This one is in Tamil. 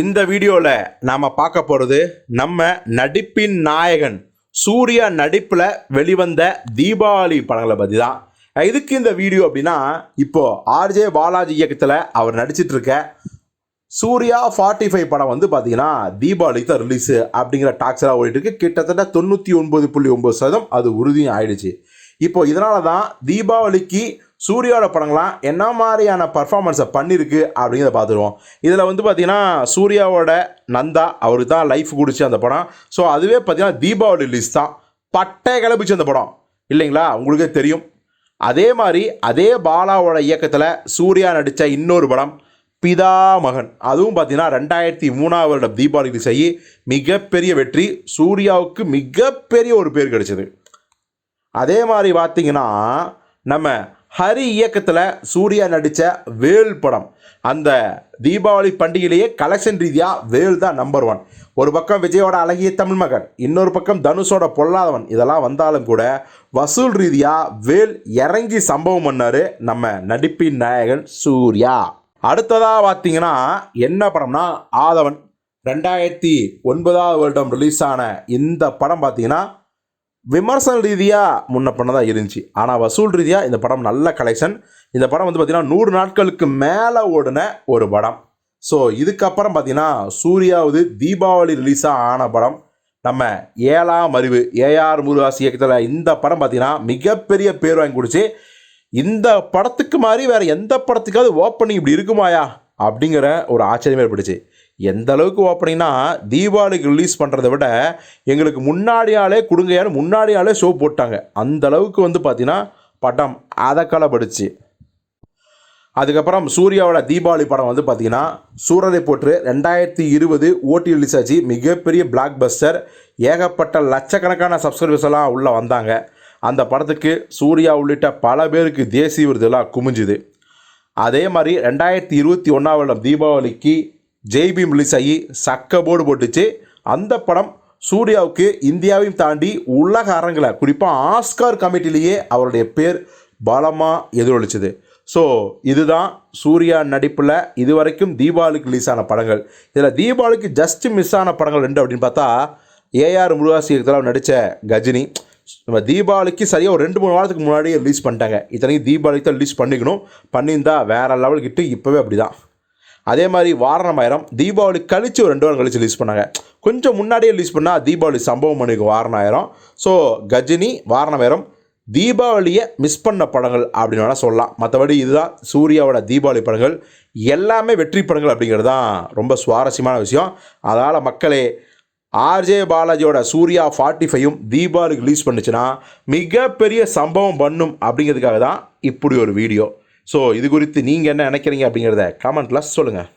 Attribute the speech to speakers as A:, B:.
A: இந்த வீடியோவில் நாம் பார்க்க போகிறது நம்ம நடிப்பின் நாயகன். சூர்யா நடிப்பில் வெளிவந்த தீபாவளி படங்களை பற்றி தான் இதுக்கு இந்த வீடியோ அப்படின்னா இப்போது ஆர்ஜே பாலாஜி இயக்கத்தில் அவர் நடிச்சிட்ருக்க சூர்யா ஃபார்ட்டி ஃபைவ் படம் வந்து பார்த்தீங்கன்னா தீபாவளிக்கு தான் ரிலீஸு அப்படிங்கிற டாக்ஸ் எல்லாம் ஓடிட்டு இருக்கு. கிட்டத்தட்ட தொண்ணூற்றி ஒன்பது புள்ளி ஒம்பது சதவீதம் அது உறுதியும் ஆயிடுச்சு. இப்போ இதனால தான் தீபாவளிக்கு சூர்யாவோட படங்கள்லாம் என்ன மாதிரியான பர்ஃபார்மன்ஸை பண்ணியிருக்கு அப்படிங்கிறத பார்த்துருவோம். இதில் வந்து பார்த்தீங்கன்னா சூர்யாவோட நந்தா அவருக்கு தான் லைஃப் குடிச்சு அந்த படம். ஸோ அதுவே பார்த்தீங்கன்னா தீபாவளி ரிலீஸ் தான். பட்டை கிளப்பிச்சு அந்த படம். இல்லைங்களா? உங்களுக்கே தெரியும். அதே மாதிரி அதே பாலாவோட இயக்கத்தில் சூர்யா நடித்த இன்னொரு படம் பிதா மகன். அதுவும் பார்த்தீங்கன்னா ரெண்டாயிரத்தி மூணாவது வருடம் தீபாவளி ரிலீஸ் ஆகி மிகப்பெரிய வெற்றி. சூர்யாவுக்கு மிகப்பெரிய ஒரு பேர் கிடைச்சது. அதே மாதிரி பார்த்தீங்கன்னா நம்ம ஹரி இயக்கத்தில் சூர்யா நடித்த வேல் படம். அந்த தீபாவளி பண்டிகையிலேயே கலெக்ஷன் ரீதியாக வேல் தான் நம்பர் ஒன் ஒரு பக்கம் விஜயோட அழகிய தமிழ் மகன் இன்னொரு பக்கம் தனுஷோட பொல்லாதவன். இதெல்லாம் வந்தாலும் கூட வசூல் ரீதியாக வேல் இறங்கி சம்பவம் பண்ணார் நம்ம நடிப்பின் நாயகன் சூர்யா. அடுத்ததாக பார்த்தீங்கன்னா என்ன படம்னா ஆதவன். ரெண்டாயிரத்தி ஒன்பதாவது வருடம் ரிலீஸ் ஆன இந்த படம் பார்த்தீங்கன்னா விமர்சன ரீதியாக முன்ன பண்ணதாக இருந்துச்சு. ஆனால் வசூல் ரீதியாக இந்த படம் நல்ல கலெக்ஷன் இந்த படம் வந்து பார்த்திங்கன்னா நூறு நாட்களுக்கு மேலே ஓடின ஒரு படம். ஸோ இதுக்கப்புறம் பார்த்தீங்கன்னா சூர்யாவது தீபாவளி ரிலீஸாக ஆன படம். நம்ம ஏழாம் அறிவு ஏஆர் முருகாசி இயக்கத்தில் இந்த படம் பார்த்தீங்கன்னா மிகப்பெரிய பேர் வாங்கி கொடுத்து இந்த படத்துக்கு மாதிரி வேறு எந்த படத்துக்காவது ஓப்பனிங் இப்படி இருக்குமாயா? அப்படிங்கிற ஒரு ஆச்சரியமே ஏற்பட்டுச்சு. எந்த அளவுக்கு ஓப்பனிங்னா தீபாவளிக்கு ரிலீஸ் பண்ணுறதை விட எங்களுக்கு முன்னாடியாலே கொடுங்கயான்னு முன்னாடியாலே ஷோ போட்டாங்க. அந்த அளவுக்கு வந்து பார்த்தீங்கன்னா படம் அதக்கலப்படுச்சு. அதுக்கப்புறம் சூர்யாவோட தீபாவளி படம் வந்து பார்த்தீங்கன்னா சூரரை போற்று ரெண்டாயிரத்தி இருபது ஓட்டி ரிலீஸ் ஆச்சு. மிகப்பெரிய பிளாக் பஸ்டர் ஏகப்பட்ட லட்சக்கணக்கான சப்ஸ்கிரைபர்ஸ் எல்லாம் உள்ளே வந்தாங்க. அந்த படத்துக்கு சூர்யா உள்ளிட்ட பல பேருக்கு தேசிய விருதுலாம் குமிஞ்சுது. அதே மாதிரி ரெண்டாயிரத்தி இருபத்தி ஒன்றாம் வருடம் தீபாவளிக்கு ஜெய்பீம் ரிலீஸ் ஆகி சக்க போர்டு போட்டுச்சு. அந்த படம் சூர்யாவுக்கு இந்தியாவையும் தாண்டி உலக அரங்கில் குறிப்பாக ஆஸ்கார் கமிட்டிலேயே அவருடைய பேர் பலமாக எதிரொலிச்சது. ஸோ இதுதான் சூர்யா நடிப்பில் இதுவரைக்கும் தீபாவளிக்கு ரிலீஸ் ஆன படங்கள். இதில் தீபாவளிக்கு ஜஸ்ட் மிஸ் ஆன படங்கள் ரெண்டு அப்படின்னு பார்த்தா ஏஆர் முருகாசி இயக்கத்தில் நடித்த கஜினி. நம்ம தீபாவளிக்கு சரியாக ஒரு ரெண்டு மூணு வாரத்துக்கு முன்னாடியே ரிலீஸ் பண்ணிட்டாங்க. இத்தனைக்கு தீபாவளிக்கு தான் ரிலீஸ் பண்ணிக்கணும். பண்ணியிருந்தால் வேறு லெவல் இப்போவே அப்படி தான் அதே மாதிரி வாரணமாயிரம் தீபாவளி கழித்து ஒரு ரெண்டு வாரம் கழித்து ரிலீஸ் பண்ணாங்க. கொஞ்சம் முன்னாடியே ரிலீஸ் பண்ணால் தீபாவளி சம்பவம் மணிக்கு வாரணாயிரம். ஸோ கஜினி வாரணமாயிரம் தீபாவளியை மிஸ் பண்ண படங்கள் அப்படின்னு வேணால் சொல்லலாம். மற்றபடி இதுதான் சூர்யாவோட தீபாவளி படங்கள். எல்லாமே வெற்றி படங்கள் அப்படிங்கிறது தான் ரொம்ப சுவாரஸ்யமான விஷயம். அதனால் மக்களே ஆர்ஜே பாலாஜியோட சூர்யா ஃபார்ட்டி ஃபைவும் தீபாவளி ரிலீஸ் பண்ணுச்சுன்னா மிகப்பெரிய சம்பவம் பண்ணும் அப்படிங்கிறதுக்காக தான் இப்படி ஒரு வீடியோ ஸோ இது குறித்து நீங்கள் என்ன நினைக்கிறீங்க அப்படிங்கிறத கமெண்ட்டில் சொல்லுங்கள்